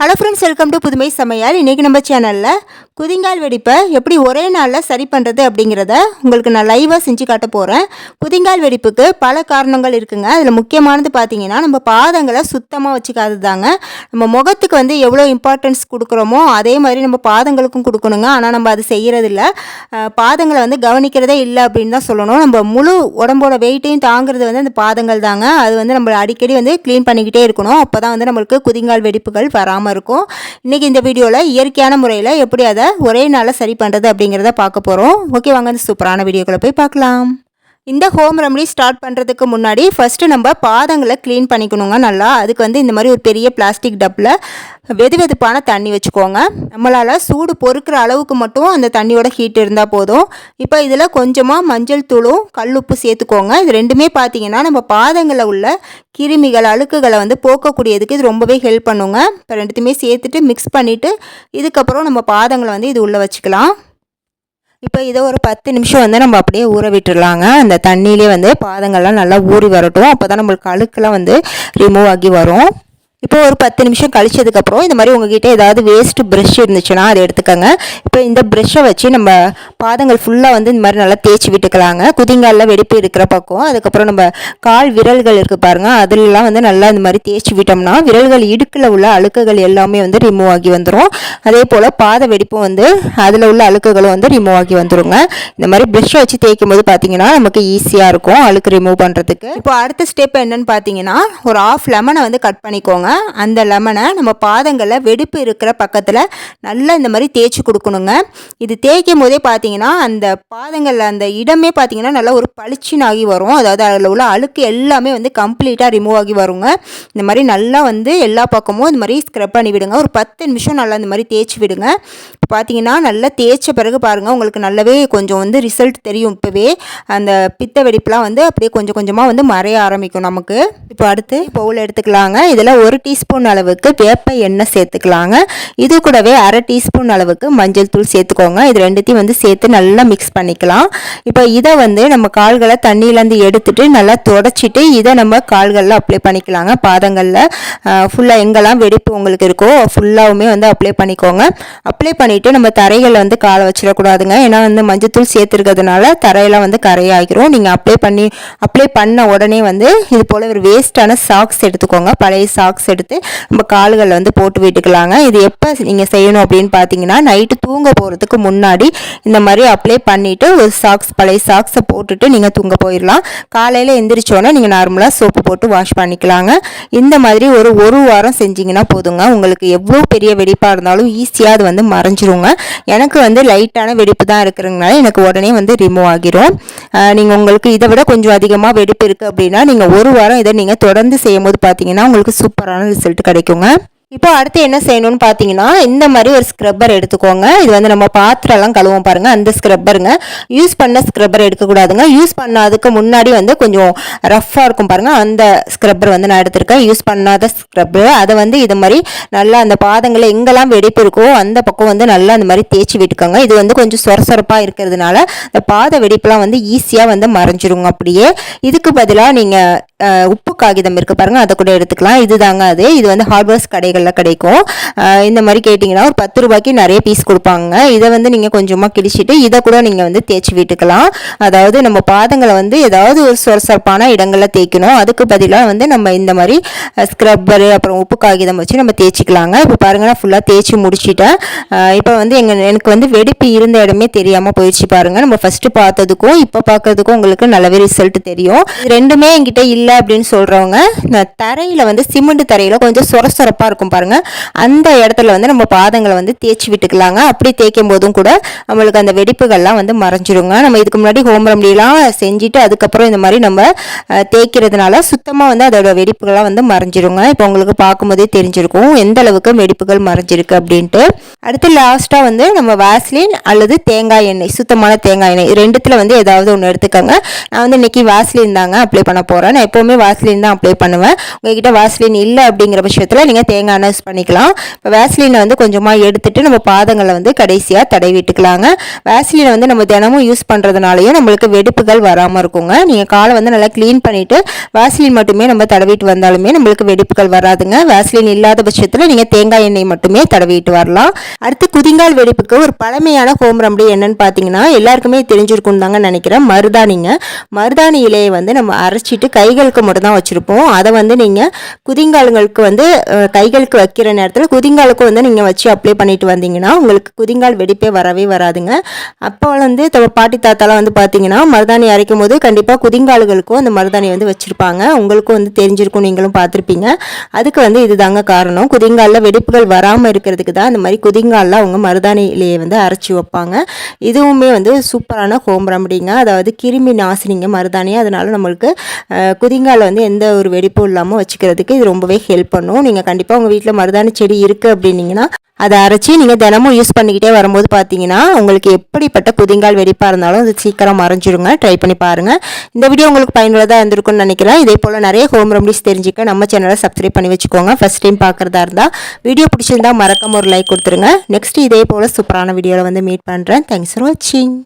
Hello friends welcome to புதுமை சமையல். இன்றைக்கி நம்ம சேனலில் குதிங்கால் வெடிப்பை எப்படி ஒரே நாளில் சரி பண்ணுறது அப்படிங்கிறத உங்களுக்கு நான் லைவாக செஞ்சு காட்ட போகிறேன் குதிங்கால் வெடிப்புக்கு பல காரணங்கள் இருக்குங்க. அதில் முக்கியமானது பார்த்தீங்கன்னா நம்ம பாதங்களை சுத்தமாக வச்சுக்காதது தாங்க நம்ம முகத்துக்கு வந்து எவ்வளோ இம்பார்ட்டன்ஸ் கொடுக்குறோமோ அதே மாதிரி நம்ம பாதங்களுக்கும் கொடுக்கணுங்க. ஆனால் நம்ம அது செய்கிறதில்ல பாதங்களை வந்து கவனிக்கிறதே இல்லை அப்படின்னு தான் சொல்லணும். நம்ம முழு உடம்போட வெயிட்டையும் தாங்கிறது வந்து அந்த பாதங்கள் தாங்க அது வந்து நம்ம அடிக்கடி வந்து க்ளீன் பண்ணிக்கிட்டே இருக்கணும். அப்போ தான் வந்து நம்மளுக்கு குதிங்கால் வெடிப்புகள் வராமல் இருக்கும். இன்றைக்கி இந்த வீடியோவில் இயற்கையான முறையில் எப்படி அதை ஒரே நாளில் சரி பண்ணுறது அப்படிங்கிறத பார்க்க போகிறோம் ஓகே வாங்க இந்த சூப்பரான வீடியோக்களை போய் பார்க்கலாம். இந்த ஹோம் ரெமடி ஸ்டார்ட் பண்ணுறதுக்கு முன்னாடி ஃபஸ்ட்டு நம்ம பாதங்களை க்ளீன் பண்ணிக்கணுங்க நல்லா. அதுக்கு வந்து இந்த மாதிரி ஒரு பெரிய பிளாஸ்டிக் டப்பில் வெது வெதுப்பான தண்ணி வச்சுக்கோங்க. நம்மளால் சூடு பொறுக்கிற அளவுக்கு மட்டும் அந்த தண்ணியோட ஹீட் இருந்தால் போதும். இப்போ இதில் கொஞ்சமாக மஞ்சள் தூளும் கல்லுப்பு சேர்த்துக்கோங்க. இது ரெண்டுமே பார்த்தீங்கன்னா நம்ம பாதங்களில் உள்ள கிருமிகள் அழுக்குகளை வந்து போக்கக்கூடியதுக்கு இது ரொம்பவே ஹெல்ப் பண்ணுங்க. இப்போ ரெண்டுத்தையுமே சேர்த்துட்டு மிக்ஸ் பண்ணிவிட்டு இதுக்கப்புறம் நம்ம பாதங்களை வந்து இது உள்ளே வச்சுக்கலாம். இப்போ இதை ஒரு பத்து நிமிஷம் வந்து நம்ம அப்படியே ஊற விட்டுடலாங்க அந்த தண்ணியிலே வந்து பாதங்கள்லாம் நல்லா ஊறி வரட்டும். அப்போ தான் நம்மளுக்கு அழுக்கெல்லாம் வந்து ரிமூவ் ஆகி வரும். இப்போ ஒரு பத்து நிமிஷம் கழிச்சதுக்கப்புறம் இந்த மாதிரி உங்ககிட்ட ஏதாவது வேஸ்ட் ப்ரெஷ் இருந்துச்சுன்னா அதை எடுத்துக்கோங்க. இப்போ இந்த ப்ரஷ்ஷை வச்சு நம்ம பாதங்கள் ஃபுல்லாக வந்து இந்த மாதிரி நல்லா தேய்ச்சி விட்டுக்கலாங்க. குதிங்காலில் வெடிப்பு இருக்கிற பக்கம். அதுக்கப்புறம் நம்ம கால் விரல்கள் இருக்குது பாருங்கள் அதிலெலாம் வந்து நல்லா இந்த மாதிரி தேய்ச்சி விட்டோம்னா விரல்கள் இடுக்கில் உள்ள அழுக்குகள் எல்லாமே வந்து ரிமூவ் ஆகி வந்துடும் அதே போல் பாத வெடிப்பும் வந்து அதில் உள்ள அழுக்குகளும் வந்து ரிமூவ் ஆகி வந்துருங்க. இந்த மாதிரி ப்ரஷ்ஷை வச்சு தேய்க்கும் போது பார்த்தீங்கன்னா நமக்கு ஈஸியாக இருக்கும் அழுக்கு ரிமூவ் பண்ணுறதுக்கு இப்போ அடுத்த ஸ்டெப் என்னன்னு பார்த்தீங்கன்னா ஒரு ஆஃப் லெமனை வந்து கட் பண்ணிக்கோங்க. அந்த லெமனை நம்ம பாதங்களில் வெடிப்பு இருக்கிற பக்கத்தில் நல்லா இந்த மாதிரி தேய்ச்சி கொடுக்கணுங்க. இது தேய்க்கும் போதே பார்த்தீங்கன்னா அந்த பாதங்களில் அந்த இடமே பார்த்தீங்கன்னா நல்லா ஒரு பளிச்சின் ஆகி வரும். அதாவது அதில் உள்ள அழுக்கு எல்லாமே வந்து கம்ப்ளீட்டாக ரிமூவ் ஆகி வருங்க. இந்த மாதிரி நல்லா வந்து எல்லா பக்கமும் இந்த மாதிரி ஸ்க்ரப் பண்ணி விடுங்க. ஒரு பத்து நிமிஷம் நல்லா இந்த மாதிரி தேய்ச்சி விடுங்க. பார்த்தீங்கன்னா நல்லா தேய்ச்ச பிறகு பாருங்கள் உங்களுக்கு நல்லாவே கொஞ்சம் வந்து ரிசல்ட் தெரியும் இப்போவே. அந்த பித்த வெடிப்புலாம் வந்து அப்படியே கொஞ்சம் கொஞ்சமாக வந்து மறைய ஆரம்பிக்கும் நமக்கு. இப்போ அடுத்து பவுல் எடுத்துக்கலாங்க. இதில் ஒரு டீஸ்பூன் அளவுக்கு வேப்ப எண்ணெய் சேர்த்துக்கலாங்க. இது கூடவே அரை டீஸ்பூன் அளவுக்கு மஞ்சள் தூள் சேர்த்துக்கோங்க. இது ரெண்டுத்தையும் வந்து சேர்த்து நல்லா மிக்ஸ் பண்ணிக்கலாம். இப்போ இதை வந்து நம்ம கால்களை தண்ணியிலேருந்து எடுத்துட்டு நல்லா தொடச்சிட்டு இதை நம்ம கால்களில் அப்ளை பண்ணிக்கலாங்க. பாதங்களில் ஃபுல்லாக எங்கெல்லாம் வெடிப்பு உங்களுக்கு இருக்கோ ஃபுல்லாகவுமே வந்து அப்ளை பண்ணிக்கோங்க. அப்ளை பண்ணிவிட்டு நம்ம தரைகளில் வந்து காலை வச்சிடக்கூடாதுங்க. ஏன்னா வந்து மஞ்சத்தூள் சேர்த்துருக்கிறதுனால தரையெல்லாம் வந்து கரையாகிரும். நீங்கள் அப்ளை பண்ணி அப்ளை பண்ண உடனே வந்து இது போல் ஒரு வேஸ்ட்டான சாக்ஸ் எடுத்துக்கோங்க. பழைய சாக்ஸ் எடுத்து நம்ம கால்களில் வந்து போட்டு விட்டுக்கலாங்க. இது எப்போ நீங்கள் செய்யணும் அப்படின்னு பார்த்தீங்கன்னா நைட்டு தூங்க போகிறதுக்கு முன்னாடி இந்த மாதிரி அப்ளை பண்ணிவிட்டு ஒரு சாக்ஸ் பழைய சாக்ஸை போட்டுட்டு நீங்கள் தூங்க போயிடலாம் காலையில் எந்திரிச்சோன்னே நீங்கள் நார்மலாக சோப்பு போட்டு வாஷ் பண்ணிக்கலாங்க. இந்த மாதிரி ஒரு ஒரு வாரம் செஞ்சிங்கன்னா போதுங்க. உங்களுக்கு எவ்வளோ பெரிய வெடிப்பாக இருந்தாலும் ஈஸியாக அது வந்து மறைஞ்சிருங்க. எனக்கு வந்து லைட்டான வெடிப்பு தான் இருக்கிறதுனால எனக்கு உடனே வந்து ரிமூவ் ஆகிரும். நீங்கள் உங்களுக்கு இதை விட கொஞ்சம் அதிகமாக வெடிப்பு இருக்குது அப்படின்னா நீங்கள் ஒரு வாரம் இதை நீங்கள் தொடர்ந்து செய்யும் போது பார்த்தீங்கன்னா உங்களுக்கு சூப்பரான ரிசல்ட் கிடைக்குங்க. இப்போ அடுத்து என்ன செய்யணும்னு பார்த்தீங்கன்னா இந்த மாதிரி ஒரு ஸ்க்ரப்பர் எடுத்துக்கோங்க. இது வந்து நம்ம பாத்திரம்லாம் கழுவோம் பாருங்கள் அந்த ஸ்க்ரப்பருங்க யூஸ் பண்ண ஸ்க்ரப்பர் எடுக்கக்கூடாதுங்க. யூஸ் பண்ணாதுக்கு முன்னாடி வந்து கொஞ்சம் ரஃப்பாக இருக்கும் பாருங்கள் அந்த ஸ்க்ரப்பர் வந்து நான் எடுத்திருக்கேன். யூஸ் பண்ணாத ஸ்க்ரப்பர் அதை வந்து இது மாதிரி நல்லா அந்த பாதங்களில் எங்கெல்லாம் வெடிப்பு இருக்கோ அந்த பக்கம் வந்து நல்லா அந்த மாதிரி தேய்ச்சி விட்டுக்கோங்க. இது வந்து கொஞ்சம் சொரசொரப்பாக இருக்கிறதுனால இந்த பாத வெடிப்புலாம் வந்து ஈஸியாக வந்து மறைஞ்சிருங்க அப்படியே. இதுக்கு பதிலாக நீங்கள் உப்பு காகிதம் இருக்குது பாருங்கள் அதை கூட எடுத்துக்கலாம். இது தாங்க அது. இது வந்து ஹார்ட்வேர்ஸ் கடைகளில் கிடைக்கும். இந்த மாதிரி கேட்டிங்கன்னா ஒரு பத்து ரூபாய்க்கு நிறைய பீஸ் கொடுப்பாங்க. இதை வந்து நீங்கள் கொஞ்சமாக கிழிச்சிட்டு இதை கூட நீங்கள் வந்து தேய்ச்சி விட்டுக்கலாம். அதாவது நம்ம பாதங்களை வந்து ஏதாவது ஒரு சொரசொரப்பான இடங்களில் தேய்க்கணும். அதுக்கு பதிலாக வந்து நம்ம இந்த மாதிரி ஸ்க்ரப்பரு அப்புறம் உப்பு காகிதம் வச்சு நம்ம தேய்ச்சிக்கலாங்க. இப்போ பாருங்கள் நான் ஃபுல்லாக தேய்ச்சி முடிச்சிட்டேன். இப்போ வந்து எங்கள் எனக்கு வந்து வெடிப்பு இருந்த இடமே தெரியாமல் போயிடுச்சு பாருங்கள் நம்ம ஃபஸ்ட்டு பார்த்ததுக்கும் இப்போ பார்க்கறதுக்கும் உங்களுக்கு நல்லாவே ரிசல்ட் தெரியும். ரெண்டுமே என்கிட்ட இல்லை இல்லை அப்படின்னு சொல்கிறவங்க இந்த தரையில் வந்து சிமெண்ட் தரையில் கொஞ்சம் சொர சொரப்பாக இருக்கும் பாருங்கள் அந்த இடத்துல வந்து நம்ம பாதங்களை வந்து தேய்ச்சி விட்டுக்கலாங்க. அப்படி தேய்க்கும் போதும் கூட நம்மளுக்கு அந்த வெடிப்புகள்லாம் வந்து மறைஞ்சிருங்க. நம்ம இதுக்கு முன்னாடி ஹோம் ரெமடிலாம் செஞ்சுட்டு அதுக்கப்புறம் இந்த மாதிரி நம்ம தேய்க்கிறதுனால சுத்தமாக வந்து அதோட வெடிப்புகள்லாம் வந்து மறைஞ்சிருங்க. இப்போ உங்களுக்கு பார்க்கும்போதே தெரிஞ்சிருக்கும் எந்த அளவுக்கு வெடிப்புகள் மறைஞ்சிருக்கு அப்படின்ட்டு. அடுத்து லாஸ்ட்டாக வந்து நம்ம வாஸ்லின் அல்லது தேங்காய் எண்ணெய் சுத்தமான தேங்காய் எண்ணெய். ரெண்டுத்தில் வந்து ஏதாவது ஒன்று எடுத்துக்கோங்க. நான் வந்து இன்னைக்கு வாஸ்லின் தாங்க அப்ளை பண்ண போகிறேன் நான் எப்போவுமே வாஸ்லின் தான் அப்ளை பண்ணுவேன். உங்ககிட்ட வாஸ்லின் இல்லை அப்படிங்கிற பட்சத்தில் நீங்கள் தேங்காய் எண்ணெய் யூஸ் பண்ணிக்கலாம். இப்போ வேஸ்லினை வந்து கொஞ்சமாக எடுத்துட்டு நம்ம பாதங்களை வந்து கடைசியாக தடவி விட்டுக்கலாங்க. வேஸ்லினை வந்து நம்ம தினமும் யூஸ் பண்ணுறதுனாலையும் நம்மளுக்கு வெடிப்புகள் வராமல் இருக்குங்க. நீங்கள் காலை வந்து நல்லா க்ளீன் பண்ணிவிட்டு வேஸ்லின் மட்டுமே நம்ம தடவிட்டு வந்தாலுமே நம்மளுக்கு வெடிப்புகள் வராதுங்க. வேஸ்லின் இல்லாத பட்சத்தில் நீங்கள் தேங்காய் எண்ணெய் மட்டுமே தடவிட்டு வரலாம். அடுத்து குதிங்கால் வெடிப்புக்கு ஒரு பழமையான ஹோம் ரெமடி என்னன்னு பார்த்தீங்கன்னா எல்லாருக்குமே தெரிஞ்சிருக்கும் தாங்க நினைக்கிறேன். மருதாணிங்க. மருதாணி இலையை வந்து நம்ம அரைச்சிட்டு கைகள் கைகளுக்கு மட்டும் தான் வச்சுருப்போம். அதை வந்து நீங்கள் குதிங்கால்களுக்கு வந்து கைகளுக்கு வைக்கிற நேரத்தில் குதிங்காலுக்கு வந்து நீங்கள் வச்சு அப்ளை பண்ணிட்டு வந்தீங்கன்னா உங்களுக்கு குதிங்கால் வெடிப்பே வரவே வராதுங்க. அப்போ வந்து நம்ம பாட்டி தாத்தாலாம் வந்து பார்த்தீங்கன்னா மருதாணி அரைக்கும் போது கண்டிப்பாக குதிங்கால்களுக்கும் அந்த மருதாணி வந்து வச்சுருப்பாங்க. உங்களுக்கும் வந்து தெரிஞ்சிருக்கும் நீங்களும் பார்த்துருப்பீங்க அதுக்கு வந்து இதுதாங்க காரணம். குதிங்காலில் வெடிப்புகள் வராமல் இருக்கிறதுக்கு தான் இந்த மாதிரி குதிங்காலில் அவங்க மருதாணிலேயே வந்து அரைச்சி வைப்பாங்க. இதுவுமே வந்து சூப்பரான ஹோம் ரெமடிங்க அதாவது கிருமி நாசினிங்க மருதாணி. அதனால நம்மளுக்கு குதி குதிங்கால வந்து எந்த ஒரு வெடிப்பும் இல்லாமல் வச்சுக்கிறதுக்கு இது ரொம்பவே ஹெல்ப் பண்ணும். நீங்கள் கண்டிப்பாக உங்கள் வீட்டில் மருதாணி செடி இருக்குது அப்படின்னீங்கன்னா அதை அரைச்சி நீங்கள் தினமும் யூஸ் பண்ணிக்கிட்டே வரும்போது பார்த்தீங்கன்னா உங்களுக்கு எப்படிப்பட்ட புதிங்கால் வெடிப்பாக இருந்தாலும் அது சீக்கிரம் மறைஞ்சிருங்க. ட்ரை பண்ணி பாருங்கள் இந்த வீடியோ உங்களுக்கு பயனுள்ளதாக இருந்திருக்கும்னு நினைக்கிறேன். இதே போல் நிறைய ஹோம் ரெமடிஸ் தெரிஞ்சுக்க நம்ம சேனலை சப்ஸ்கிரைப் பண்ணி வச்சுக்கோங்க. ஃபஸ்ட் டைம் பார்க்குறதா இருந்தால் வீடியோ பிடிச்சிருந்தா மறக்காம ஒரு லைக் கொடுத்துருங்க. நெக்ஸ்ட் இதே போல் சூப்பரான வீடியோவில் வந்து மீட் பண்ணுறேன் தேங்க்ஸ் ஃபார் வாட்சிங்